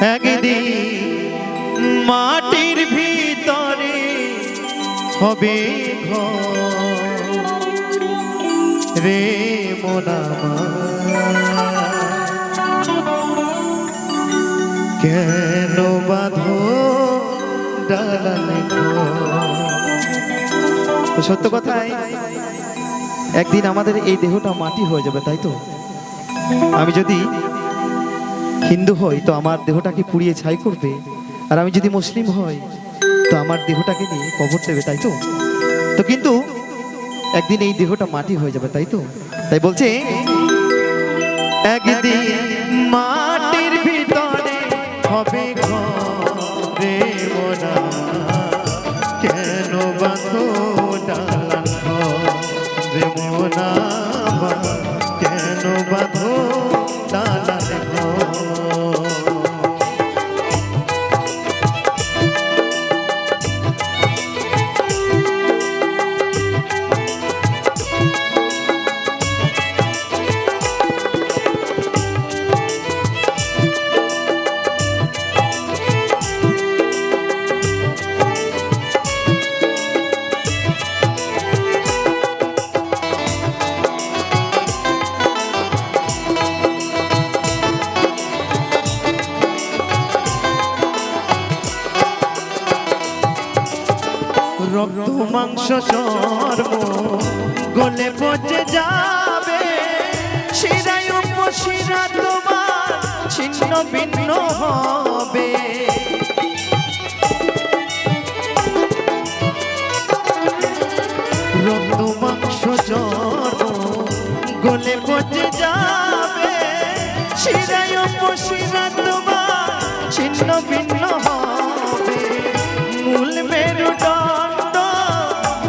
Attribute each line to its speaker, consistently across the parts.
Speaker 1: একদিন মাটির ভিতরে হবে রে মোনামা কেন বাঁধো তো সত্য কথাই, একদিন আমাদের এই দেহটা মাটি হয়ে যাবে, তাই তো? আমি যদি হিন্দু হই, তো আমার দেহটাকে পুড়িয়ে ছাই করবে। আর আমি যদি মুসলিম হই, তো আমার দেহটাকে নিয়ে কবর দেবে, তাই তো? তো কিন্তু একদিন এই দেহটা মাটি হয়ে যাবে, তাই তো? তাই বলছে, একদিন মাটির ভিতরে হবে ঘরে মোনা মাংস চর্ম গলে পচে যাবে। শিরায় উপশিরা তোমার ছিন্ন ভিন্ন হবে। রক্ত মাংস চর্ম গলে পচে যাবে। শিরায় উপশিরা তোমার ছিন্ন ভিন্ন হবে।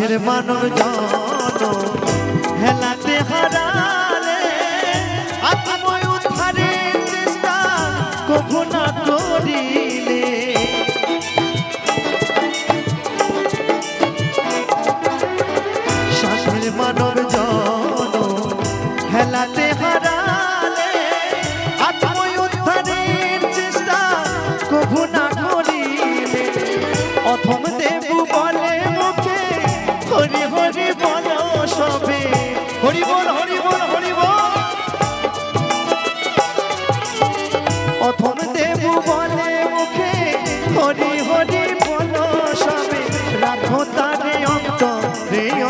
Speaker 1: সাধের মানব জন হেলাতে হারালে আত্ময় উদ্ধারে চেষ্টা কভু না করিলে। সাধের মানব জন হেলাতে হারালে আত্ময় উদ্ধারের চেষ্টা কভু না করিলে। অথম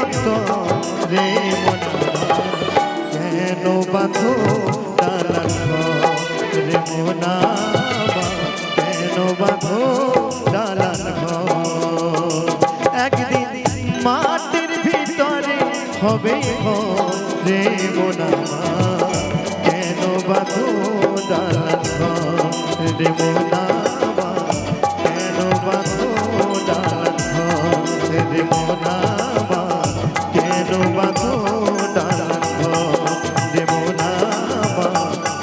Speaker 1: অন্ত রে মন কেন বাঁধো দালান রে মোনা কেন বাঁধো দালান একদিন মাটির ভিতরে হবে রে মোনা কেন বাঁধো দালান রে মোনা কেন বাঁধো দালান রে মোনা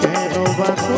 Speaker 1: কেন বাঁধো